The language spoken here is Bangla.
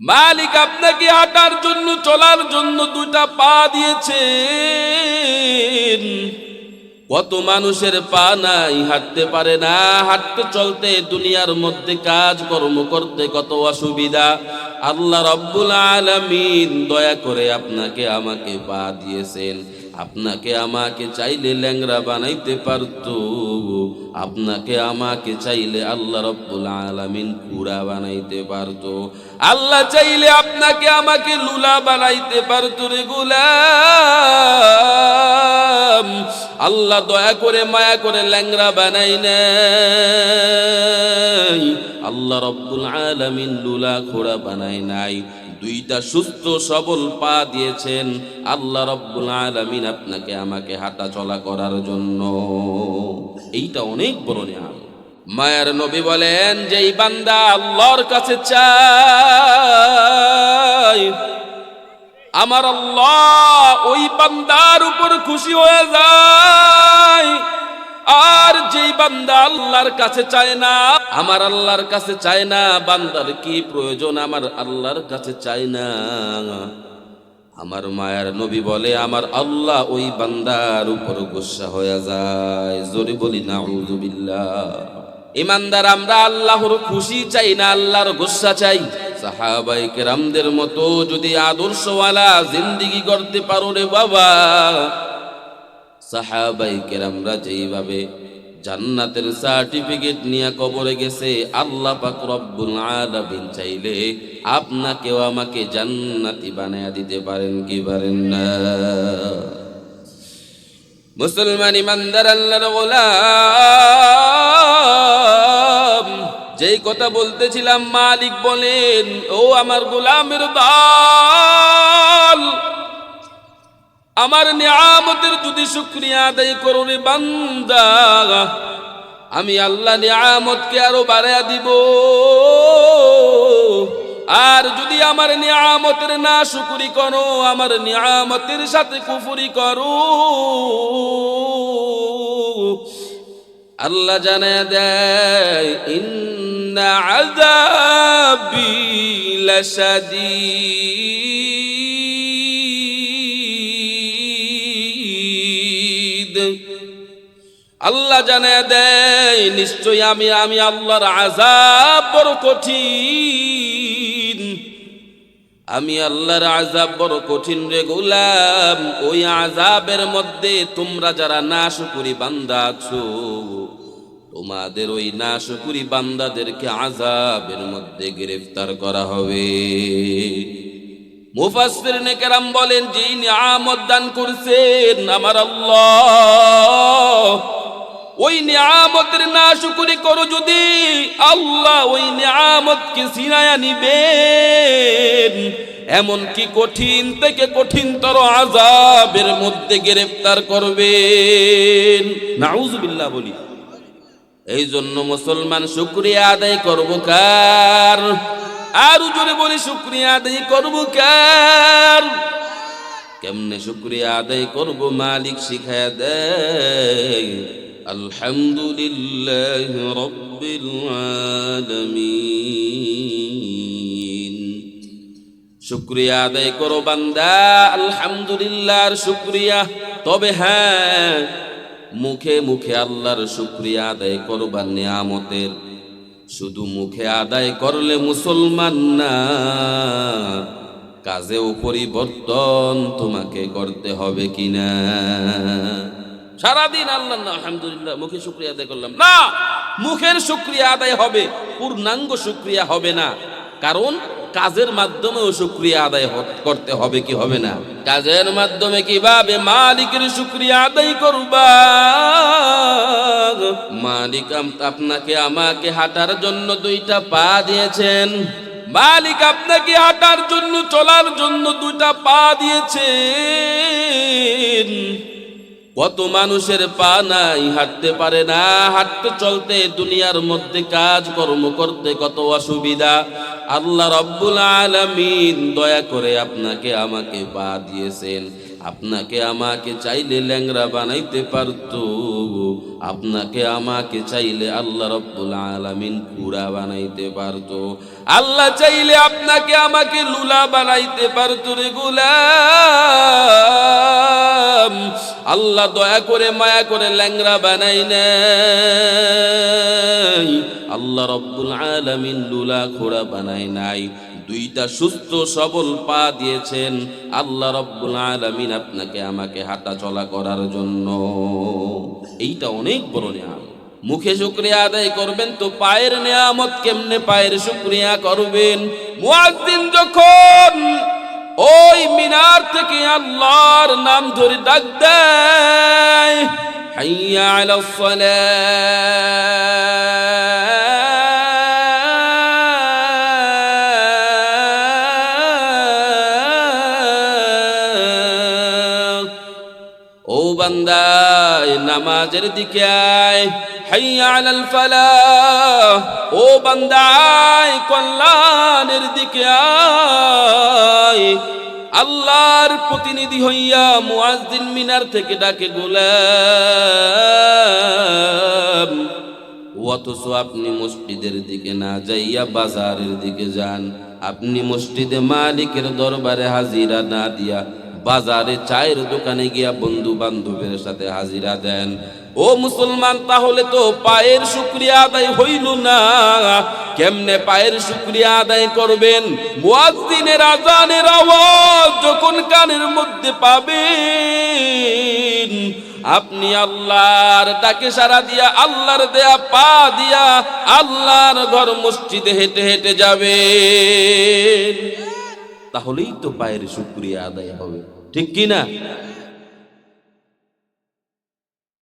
মালিক আপনাকে হাঁটার জন্য, চলার জন্য দুটা পা দিয়েছে কত মানুষের পা নাই, হাঁটতে পারে না। হাঁটতে চলতে দুনিয়ার মধ্যে কাজ কর্ম করতে কত অসুবিধা। আল্লাহ রব্বুল আলামিন দয়া করে আপনাকে আমাকে পা দিয়েছেন। আপনাকে আমাকে চাইলে ল্যাংরা বানাইতে পারতো। আপনাকে আমাকে চাইলে আল্লাহ রব্বুল আলামিন কুড়া বানাইতে পারতো। আল্লাহ চাইলে আপনাকে আমাকে লুলা বানাইতে পারতো রে গুলাম। আল্লাহ দয়া করে মায়া করে ল্যাংরা বানাই নাই। আল্লাহ রব্বুল আলামিন লুলা খোড়া বানাই নাই। দুইটা সুস্থ সবল পা দিয়েছেন। আল্লাহ রব্বুল আলামিন আপনাকে আমাকে হাঁটা চলা করার জন্য। এইটা অনেক বড় নিয়াম মায়ের নবী বলেন যে এই বান্দা আল্লাহর কাছে চাই আমার আল্লাহ ওই বান্দার উপর খুশি হয়ে যায়। আর যেই বান্দা আল্লাহর কাছে চায় না, আমার আল্লাহর কাছে চায় না, বান্দার কি প্রয়োজন আমার আল্লাহর কাছে চায় না। আমার মায়ের নবী বলে, আমার আল্লাহ ওই বান্দার উপর গুসা হয়ে যায়। জোরে বলি না ইমানদার, আমরা আল্লাহর খুশি চাই না, আল্লাহর গুসা চাই। সাহাবাই কেরামদের মতো যদি আদর্শওয়ালা জিন্দিগি করতে পারো রে বাবা সাহাবাই কেরামরা যেইভাবে জান্নাতের সার্টিফিকেট নিয়ে কবরে গেছে, আল্লাহ পাক রব্বুল আলামিন চাইলে আপনাকেও আমাকে জান্নাতি বানায়া দিতে পারেন কি পারেন না। মুসলমান ইমানদার আল্লাহর গোলাম, যেই কথা বলতেছিলাম মালিক বলেন, ও আমার গোলামের দাল আমার নিয়ামতের যদি শুক্রিয়া আদায় করো রে বান্দা, আমি আল্লাহ নিয়ামতকে আরও বাড়াইয়া দিব। আর যদি আমার নিয়ামতের না শুকুরি করো, আমার নিয়ামতের সাথে কুফুরি করো। আল্লাহ জানায় দেয়, ইন্না আযাবি আল্লাহ জানায় দেয়, নিশ্চয়ই আমি আমি আল্লাহর আযাব বড় কঠিন। আমি আল্লাহর আজাব বড় কঠিন রে গোলাম, ওই আজাবের মধ্যে তোমরা যারা না শুকুরি বান্দা আছো, তোমাদের ওই না শুকুরি বান্দাদেরকে আজাবের মধ্যে গ্রেফতার করা হবে। মুফাসসির নেকেরাম বলেন যে নিয়ামত দান করছেন আমার আল্লাহ ওই নিয়ামতের না শুকুরি করো যদি আল্লাহ ওই নিয়ামতকে সিনায়া নিবেন। এমন কি কঠিন থেকে কঠিনতর আজাবের মধ্যে গ্রেফতার করবেন। নাউজুবিল্লাহ বলি। এই জন্য মুসলমান শুক্রিয়া আদায় করব কার? আর জোরে বলি, শুক্রিয়া আদায় করব কার? কেমনে শুক্রিয়া আদায় করব মালিক শিখায় দেয়? আলহামদুলিল্লাহ রব্বিল আলামিন। শুক্রিয়া আদায় করো বান্দা, আলহামদুলিল্লাহর শুক্রিয়া। তবে হ্যাঁ মুখে মুখে আল্লাহর শুক্রিয়া আদায় করবার নিয়ামতের। শুধু মুখে আদায় করলে মুসলমান না, কাজেও পরিবর্তন তোমাকে করতে হবে কিনা? সারাদিন আল্লাহ না, আলহামদুলিল্লাহ, মুখে শুক্রিয়া আদায় করলাম। না, মুখের শুক্রিয়া আদায় হবে, পূর্ণাঙ্গ শুক্রিয়া হবে না। কারণ, কাজের মাধ্যমেও শুক্রিয়া আদায় করতে হবে কি হবে না। কাজের মাধ্যমে কীভাবে মালিকের শুক্রিয়া আদায় করবা? মালিক আপনাকে আমাকে হাঁটার জন্য দুইটা পা দিয়েছেন। মালিক আপনাকে হাঁটার জন্য, চলার জন্য দুইটা পা দিয়েছেন। কত মানুষের পা নাই, হাঁটতে পারে না। হাঁটতে চলতে দুনিয়ার মধ্যে কাজ, কর্ম করতে কত অসুবিধা। আল্লাহ রব্বুল আলামিন দয়া করে আপনাকে আমাকে পা দিয়েছেন। আপনাকে আমাকে চাইলে ল্যাংরা বানাইতে পারতো। আপনাকে আমাকে চাইলে আল্লাহ রব্বুল আলামিন কুড়া বানাইতে পারতো। আল্লাহ চাইলে আপনাকে আমাকে লুলা বানাইতে পারত রে গুলাম আল্লাহ দয়া করে মায়া করে ল্যাংরা বানাই নাই। আল্লাহ রব্বুল আলামিন লুলা খোড়া বানাই নাই। দুইটা সুস্থ সবল পা দিয়েছেন। আল্লাহ রব্বুল আলামিন আপনাকে, আমাকে হাঁটা চলা করার জন্য। এইটা অনেক বড় নিয়াম মুখে শুক্রিয়া আদায় করবেন তো পায়ের নিয়ামত কেমনে পায়ের শুক্রিয়া করবেন? মুয়াজ্জিন যখন ওই মিনার থেকে আল্লাহর নাম ধরে ডাক দেয়, হাইয়া আলাস সালাহ বান্দায়, নামাজের দিকে আয়, হাইয়া আলাল ও বান্দায়, কল্যাণের দিকে আয় আল্লাহর প্রতিনিধি হইয়া মুয়াজ্জিন মিনার থেকে ডাকে, গোলাম, অথচ আপনি মসজিদের দিকে না যাইয়া বাজারের দিকে যান। আপনি মসজিদে মালিকের দরবারে হাজিরা না দিয়া বাজারে চায়ের দোকানে গিয়া বন্ধু বান্ধবের সাথে হাজিরা দেন। ও মুসলমান, তাহলে তো পায়ের শুক্রিয়া আদায় হইল না। কেমনে পায়ের শুক্রিয়া আদায় করবেন? মুয়াজ্জিনের আজানের আওয়াজ যখন কানের মধ্যে পাবেন, আপনি আল্লাহর ডাকে সারা দিয়া, আল্লাহর দেয়া পা দিয়া আল্লাহর ঘর মসজিদে হেঁটে হেঁটে যাবে তাহলেই তো পায়ের শুক্রিয়া আদায় হবে। ঠিক কি না?